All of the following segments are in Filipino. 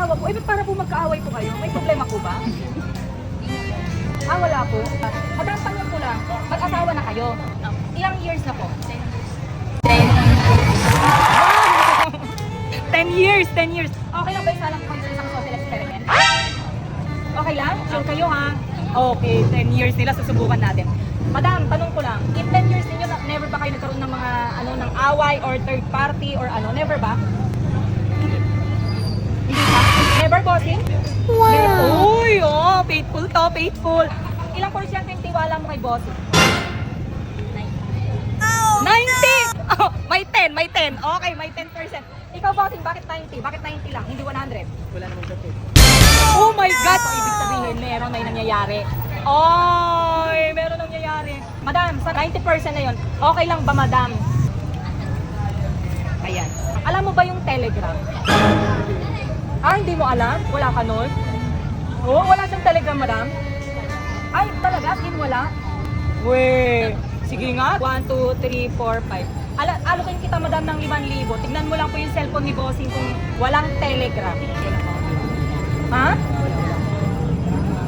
asawa ko. Eh, para po magkaaway po kayo? May problema po ba? Ah, wala po. Madam, tanong ko lang. Mag-asawa na kayo. Ilang years na po? 10 years, 10 years. Okay lang ba yung salang kung isang social experiment? Okay lang? Sure kayo ha? Okay, 10 years nila susubukan natin. Madam, tanong ko lang, in 10 years ninyo, never ba kayo nagkaroon ng mga ano ng away or third party or ano? Never ba? Faithful to, faithful. Ilang porsyento yung tiwala mo kay bossing? 90! Oh, may 10, may 10. Okay, may 10%. Ikaw, bossing, bakit 90? Bakit 90 lang? Hindi 100? Wala namang kapit. Oh my God! So, ibig sabihin, meron may nangyayari. Oy, meron nangyayari. Madam, sa 90% na yon, okay lang ba, madam? Ayan. Alam mo ba yung telegram? Ah, hindi mo alam? Wala ka nun? Oo, wala siyang telegram, madam? Ay, talaga? Skin wala? We, sige nga. 1, 2, 3, 4, 5. Ala, alokin kita, madam, ng 5,000. Tignan mo lang po yung cellphone ni Bossing kung walang telegram. Ha?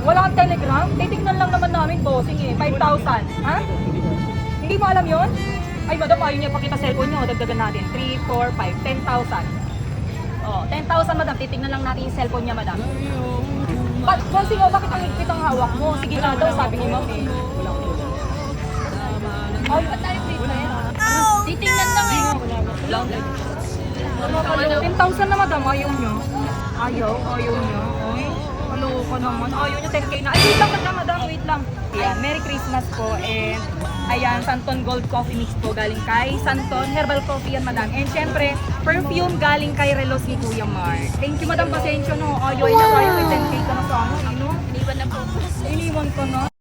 Wala kang telegram? Titignan lang naman namin, bossing eh. 5,000. Ha? Hindi mo alam yon? Ay, madam, ayaw niya pakita cellphone niyo. Dagdagan natin. 3, 4, 5, 10,000. Oh, 10,000, madam. Titignan lang natin yung cellphone niya, madam. Ba bossing, oh, bakit ang higpit ang hawak mo? Sige nga daw, sabi ni ma'am eh. Ay, ba't tayo prepaid? Titingnan lang eh. Lang. 10,000 na madam, ayaw niyo. Ayaw, ayaw niyo. Ay, kaloko naman. Ayaw niyo 10k na. Ay, wait lang madam, madam, wait lang. Ayan, Merry Christmas po and ayan, Santon Gold Coffee Mix po galing kay Santon Herbal Coffee yan madam. And syempre, perfume galing kay Relos ni Kuya Mark. Thank you madam, pasensya no. Ayaw niya, ayaw may 10k ka na sa amin. Ano? Iniwan na po. Iniwan ko na.